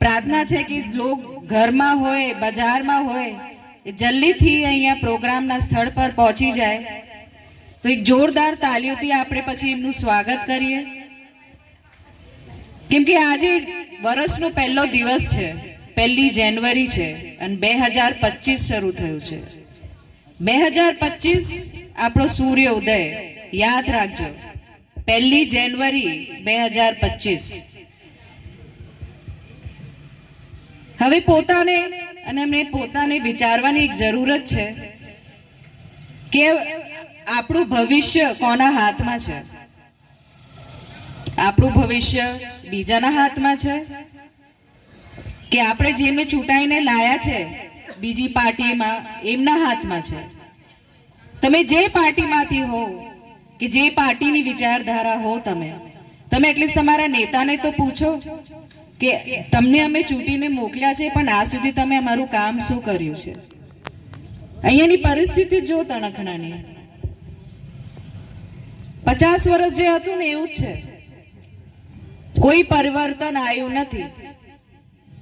પ્રાર્થના છે કે લોક ઘરમાં હોય, બજારમાં હોય, એ જલ્દીથી અહીંયા પ્રોગ્રામના સ્થળ પર પહોંચી જાય. તો એક જોરદાર તાલીઓથી આપણે પછી એમનું સ્વાગત કરીએ. કેમ કે આજે વર્ષનો પહેલો દિવસ છે, પહેલી જાન્યુઆરી છે, અને બે હજાર પચીસ શરૂ થયું છે. બે હજાર પચીસ આપણો સૂર્ય ઉદય, યાદ રાખજો. પહેલી જાન્યુઆરી બે હજાર પચીસ. હવે પોતાને અને એમને પોતાને વિચારવાની એક જરૂરત છે કે આપણું ભવિષ્ય કોના હાથમાં છે? આપણું ભવિષ્ય બીજાના હાથમાં છે? કે આપણે જેમને ચૂંટાઈને લાયા છે, બીજી પાર્ટીમાં એમના હાથમાં છે? તમે જે પાર્ટીમાંથી હો કે જે પાર્ટીની વિચારધારા હો તમે તમે એટલીસ્ટ તમારા નેતાને તો પૂછો. કે તમને અમે ચૂંટીને મોકલ્યા છે, પણ આ સુધી તમે અમારું કામ શું કર્યું છે? અહીંયાની પરિસ્થિતિ જો તણખણાની. પચાસ વર્ષ જે હતું ને એવું જ છે. કોઈ પરિવર્તન આવ્યું નથી.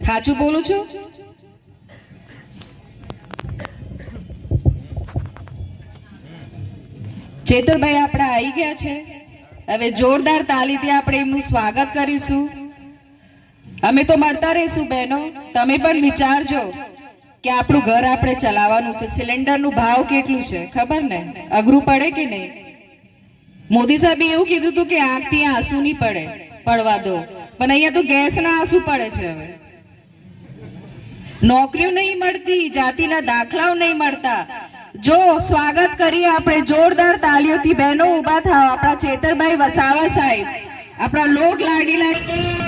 સાચું બોલું છું? ચેતરભાઈ આપણે આવી ગયા છે. હવે જોરદાર તાલીથી આપણે એમનું સ્વાગત કરીશું. અમે તો મળતા રહીશું બહેનો. તમે પણ વિચારજો કે આપણું ઘર આપણે ચલાવવાનું છે. સિલિન્ડરનું ભાવ કેટલું છે? ખબર ને? અઘરું પડે કે નહીં? મોદી સાહેબે એવું કીધું હતું કે આંખથી આંસુ નહીં પડે, પડવા દો. પણ અહીંયા તો ગેસના આંસુ પડે છે હવે. નોકરીઓ નહીં મળતી, જાતિના દાખલાઓ નહીં મળતા. જો સ્વાગત કરીએ આપણે જોરદાર તાલીઓથી બહેનો ઊભા થાવ આપણા ચેતરભાઈ વસાવા સાહેબ, આપણા લોટ લાડી હાલો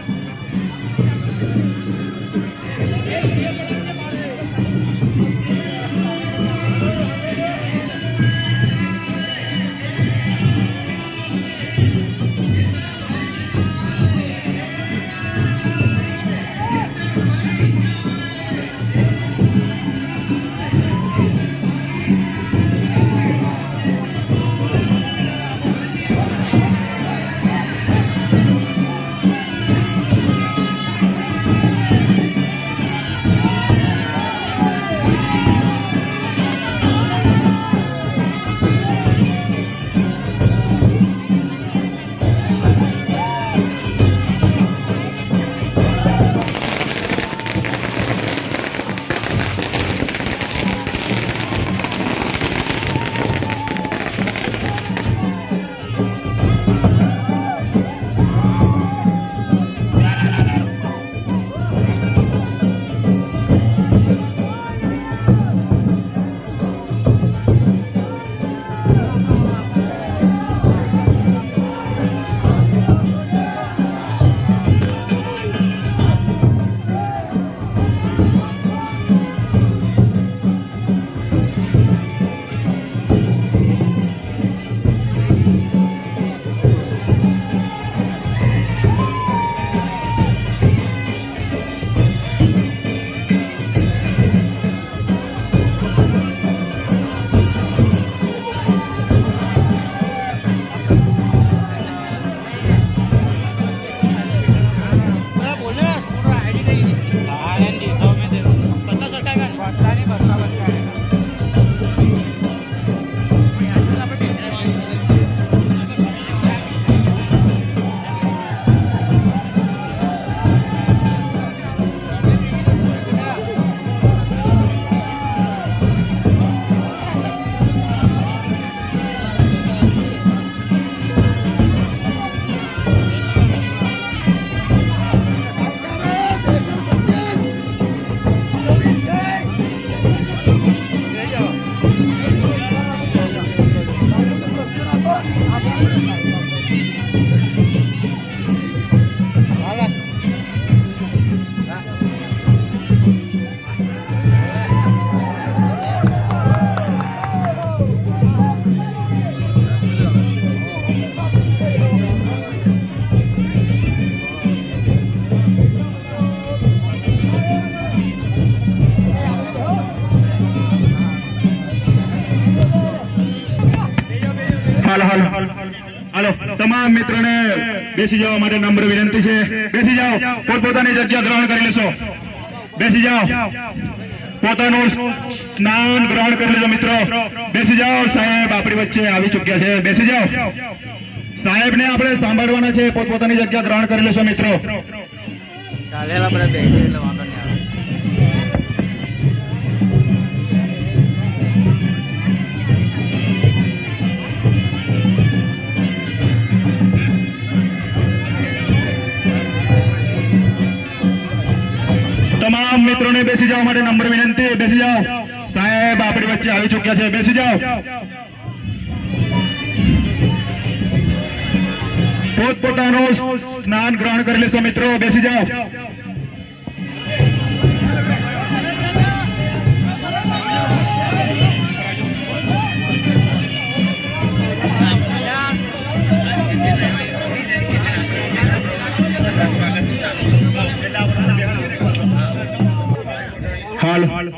તમામ મિત્રોને બેસી જવા માટે નમ્ર વિનંતી છે. બેસી જાઓ, પોતપોતાની જગ્યા ગ્રહણ કરી લેશો. બેસી જાઓ. પોતાનું સ્નાન ગ્રહણ કરી લેજો, મિત્રો. બેસી જાઓ, સાહેબ આપણી વચ્ચે આવી ચૂક્યા છે. બેસી જાઓ. સાહેબને આપણે સાંભળવાના છે, પોતપોતાની જગ્યા ગ્રહણ કરી લેશો, મિત્રો. ચાલે આપણે બેસી જવા માટે નંબર વિનંતી. બેસી જાઓ. સાહેબ, આપણી વચ્ચે આવી ચુક્યા છે. બેસી જાઓ. પોતપોતાનું સ્નાન ગ્રહણ કરી લેશો મિત્રો. બેસી જાઓ. माल